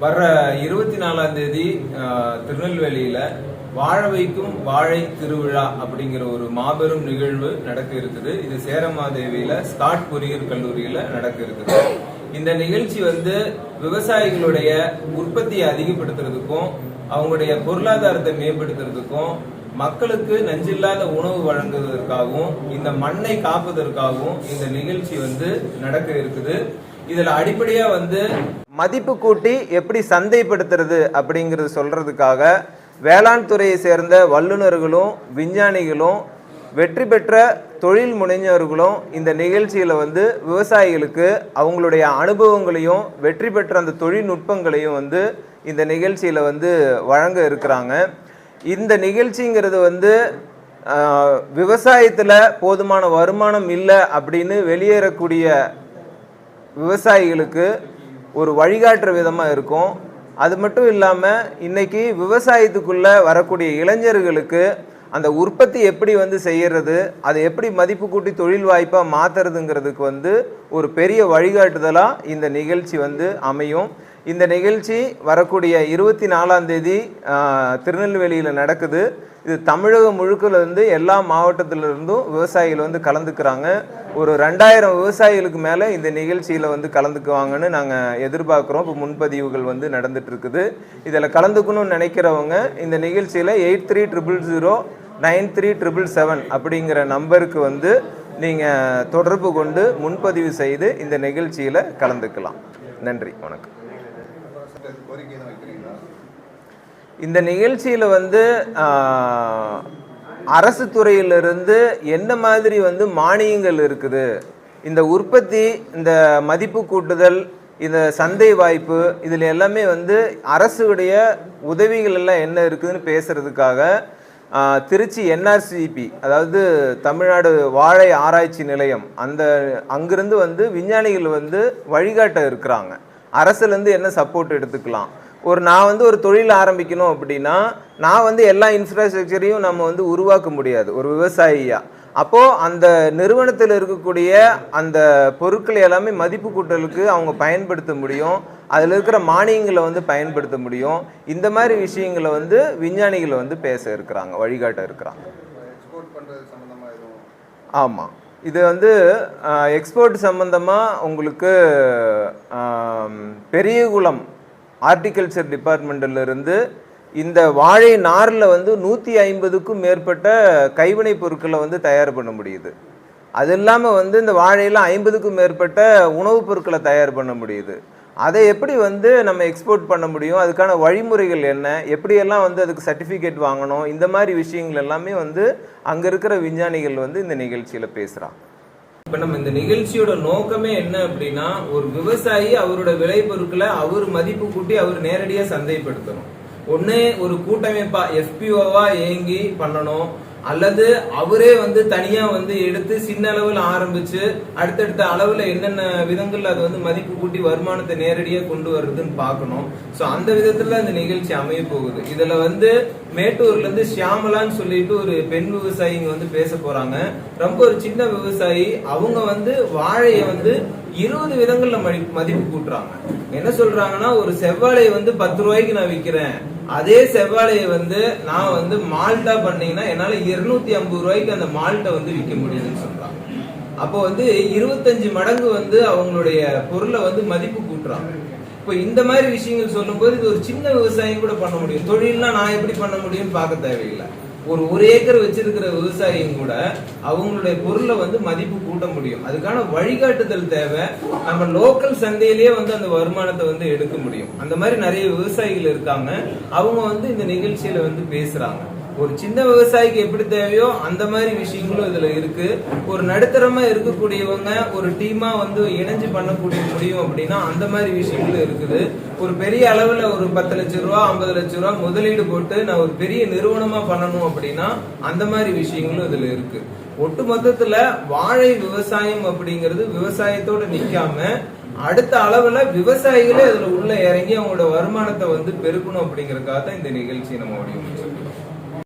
வர்ற இருபத்தி நாலாம் தேதி ஆஹ், திருநெல்வேலியில வாழ வைக்கும் வாழை திருவிழா அப்படிங்கிற ஒரு மாபெரும் நிகழ்வு நடக்க இருக்குது. இது சேரமாதேவியில ஸ்காட் பொறியியல் கல்லூரியில நடக்க இருக்குது. இந்த நிகழ்ச்சி வந்து விவசாயிகளுடைய உற்பத்தியை அதிகப்படுத்துறதுக்கும் அவங்களுடைய பொருளாதாரத்தை மேம்படுத்துறதுக்கும் மக்களுக்கு நஞ்சில்லாத உணவு வழங்குவதற்காகவும் இந்த மண்ணை காப்பதற்காகவும் இந்த நிகழ்ச்சி வந்து நடக்க இருக்குது. இதுல அடிப்படையா வந்து மதிப்பு கூட்டி எப்படி சந்தைப்படுத்துறது அப்படிங்கறது சொல்றதுக்காக வேளாண் துறையை சேர்ந்த வல்லுநர்களும் விஞ்ஞானிகளும் வெற்றி பெற்ற தொழில் முனைஞர்களும் இந்த நிகழ்ச்சியில வந்து விவசாயிகளுக்கு அவங்களுடைய அனுபவங்களையும் வெற்றி பெற்ற அந்த தொழில்நுட்பங்களையும் வந்து இந்த நிகழ்ச்சியில வந்து வழங்க இருக்கிறாங்க. இந்த நிகழ்ச்சிங்கிறது வந்து விவசாயத்தில் போதுமான வருமானம் இல்லை அப்படின்னு வெளியேறக்கூடிய விவசாயிகளுக்கு ஒரு வழிகாட்டுற விதமாக இருக்கும். அது மட்டும் இல்லாமல் இன்னைக்கு விவசாயத்துக்குள்ளே வரக்கூடிய இளைஞர்களுக்கு அந்த உற்பத்தி எப்படி வந்து செய்கிறது அதை எப்படி மதிப்பு கூட்டி தொழில் வாய்ப்பாக மாற்றுறதுங்கிறதுக்கு வந்து ஒரு பெரிய வழிகாட்டுதலாக இந்த நிகழ்ச்சி வந்து அமையும். இந்த நிகழ்ச்சி வரக்கூடிய இருபத்தி நாலாம் தேதி திருநெல்வேலியில் நடக்குது. இது தமிழகம் முழுக்கலேருந்து எல்லா மாவட்டத்திலிருந்தும் விவசாயிகள் வந்து கலந்துக்கிறாங்க. ஒரு ரெண்டாயிரம் விவசாயிகளுக்கு மேலே இந்த நிகழ்ச்சியில் வந்து கலந்துக்குவாங்கன்னு நாங்கள் எதிர்பார்க்குறோம். இப்போ முன்பதிவுகள் வந்து நடந்துகிட்ருக்குது இதில் கலந்துக்கணும்னு நினைக்கிறவங்க இந்த நிகழ்ச்சியில் eight three triple zero nine three triple seven அப்படிங்கிற நம்பருக்கு வந்து நீங்கள் தொடர்பு கொண்டு முன்பதிவு செய்து இந்த நிகழ்ச்சியில் கலந்துக்கலாம். நன்றி. வணக்கம். இந்த நிகழ்ச்சியில் வந்து அரசு துறையிலிருந்து என்ன மாதிரி வந்து மானியங்கள் இருக்குது? இந்த உற்பத்தி இந்த மதிப்பு கூட்டுதல் இந்த சந்தை வாய்ப்பு இதில் எல்லாமே வந்து அரசுடைய உதவிகள் எல்லாம் என்ன இருக்குதுன்னு பேசுறதுக்காக திருச்சி என்ஆர்சிபி அதாவது தமிழ்நாடு வாழை ஆராய்ச்சி நிலையம் அந்த அங்கிருந்து வந்து விஞ்ஞானிகள் வந்து வழிகாட்ட இருக்கிறாங்க. அரசுலேருந்து என்ன சப்போர்ட் எடுத்துக்கலாம்? ஒரு நான் வந்து ஒரு தொழில் ஆரம்பிக்கணும் அப்படின்னா நான் வந்து எல்லா இன்ஃப்ராஸ்ட்ரக்சரையும் நம்ம வந்து உருவாக்க முடியாது. ஒரு விவசாயியாக அப்போது அந்த நிறுவனத்தில் இருக்கக்கூடிய அந்த பொருட்களை எல்லாமே மதிப்பு கூட்டலுக்கு அவங்க பயன்படுத்த முடியும். அதில் இருக்கிற மானியங்களை வந்து பயன்படுத்த முடியும். இந்த மாதிரி விஷயங்களை வந்து விஞ்ஞானிகளை வந்து பேச இருக்கிறாங்க வழிகாட்ட இருக்கிறாங்க. ஆமாம் இது வந்து எக்ஸ்போர்ட் சம்மந்தமாக உங்களுக்கு பெரியகுளம் ஆர்டிகல்ச்சர் டிபார்ட்மெண்ட்டிலிருந்து இந்த வாழை நாரில் வந்து நூற்றி ஐம்பதுக்கும் மேற்பட்ட கைவினைப் பொருட்களை வந்து தயார் பண்ண முடியுது. அது இல்லாமல் வந்து இந்த வாழையில் ஐம்பதுக்கும் மேற்பட்ட உணவுப் பொருட்களை தயார் பண்ண முடியுது. அதை எப்படி வந்து நம்ம எக்ஸ்போர்ட் பண்ண முடியும்? அதுக்கான வழிமுறைகள் என்ன? எப்படியெல்லாம் வந்து அதுக்கு சர்டிஃபிகேட் வாங்கணும்? இந்த மாதிரி விஷயங்கள் எல்லாமே வந்து அங்கே இருக்கிற விஞ்ஞானிகள் வந்து இந்த நிகழ்ச்சியில் பேசுகிறாங்க இப்ப நம்ம இந்த நிகழ்ச்சியோட நோக்கமே என்ன அப்படின்னா ஒரு விவசாயி அவரோட விளைபொருட்களை அவர் மதிப்பு கூட்டி அவர் நேரடியா சந்தைப்படுத்தணும். ஒண்ணு ஒரு கூட்டமைப்பா எஃபிஓவா ஏங்கி பண்ணணும். அல்லது அவரே வந்து தனியா வந்து எடுத்து சின்ன அளவில் ஆரம்பிச்சு அடுத்தடுத்த அளவுல என்னென்ன விதங்கள்ல அது வந்து மதிப்பு கூட்டி வருமானத்தை நேரடியா கொண்டு வர்றதுன்னு பார்க்கணும். சோ அந்த விதத்துல அந்த நிகழ்ச்சி அமைய போகுது. இதுல வந்து மேட்டூர்ல இருந்து ஷியாமலான்னு சொல்லிட்டு ஒரு பெண் விவசாயிங்க வந்து பேச போறாங்க. ரொம்ப ஒரு சின்ன விவசாயி அவங்க வந்து வாழையை வந்து இருபது விதங்கள்ல மதி- மதிப்பு கூட்டுறாங்க. என்ன சொல்றாங்கன்னா ஒரு செவ்வாழையை வந்து பத்து ரூபாய்க்கு நான் விற்கிறேன் அதே செவ்வாழையை வந்து நான் வந்து மால்ட்டா பண்ணீங்கன்னா என்னால இருநூத்தி ஐம்பது ரூபாய்க்கு அந்த மால்ட்டை வந்து விற்க முடியுதுன்னு சொல்றாங்க. அப்போ வந்து இருபத்தஞ்சு மடங்கு வந்து அவங்களுடைய பொருளை வந்து மதிப்பு கூட்டுறாங்க. இப்போ இந்த மாதிரி விஷயங்கள் சொல்லும்போது இது ஒரு சின்ன விவசாயம் கூட பண்ண முடியும். தொழில்லாம் நான் எப்படி பண்ண முடியும்னு பார்க்க தேவையில்லை. ஒரு ஒரு ஏக்கர் வச்சிருக்கிற விவசாயியும் கூட அவங்களுடைய பொருளை வந்து மதிப்பு கூட்ட முடியும். அதுக்கான வழிகாட்டுதல் தேவை. நம்ம லோக்கல் சந்தையிலேயே வந்து அந்த வருமானத்தை வந்து எடுக்க முடியும். அந்த மாதிரி நிறைய விவசாயிகள் இருக்காங்க அவங்க வந்து இந்த நிகழ்ச்சியில வந்து பேசுறாங்க. ஒரு சின்ன விவசாயிக்கு எப்படி தேவையோ அந்த மாதிரி விஷயங்களும் இதுல இருக்கு. ஒரு நடுத்தரமா இருக்கக்கூடியவங்க ஒரு டீமா வந்து இணைஞ்சு பண்ணக்கூடிய முடியும் அப்படின்னா அந்த மாதிரி விஷயங்களும் இருக்குது. ஒரு பெரிய அளவுல ஒரு பத்து லட்சம் ரூபா ஐம்பது லட்சம் ரூபா முதலீடு போட்டு நான் ஒரு பெரிய நிறுவனமா பண்ணணும் அப்படின்னா அந்த மாதிரி விஷயங்களும் இதுல இருக்கு. ஒட்டு மொத்தத்துல வாழை விவசாயம் அப்படிங்கிறது விவசாயத்தோட நிக்காம அடுத்த அளவுல விவசாயிகளே அதுல உள்ள இறங்கி அவங்களோட வருமானத்தை வந்து பெருக்கணும் அப்படிங்கறதுக்காக தான் இந்த நிகழ்ச்சியை நம்ம வடிவமைச்சிருக்கோம்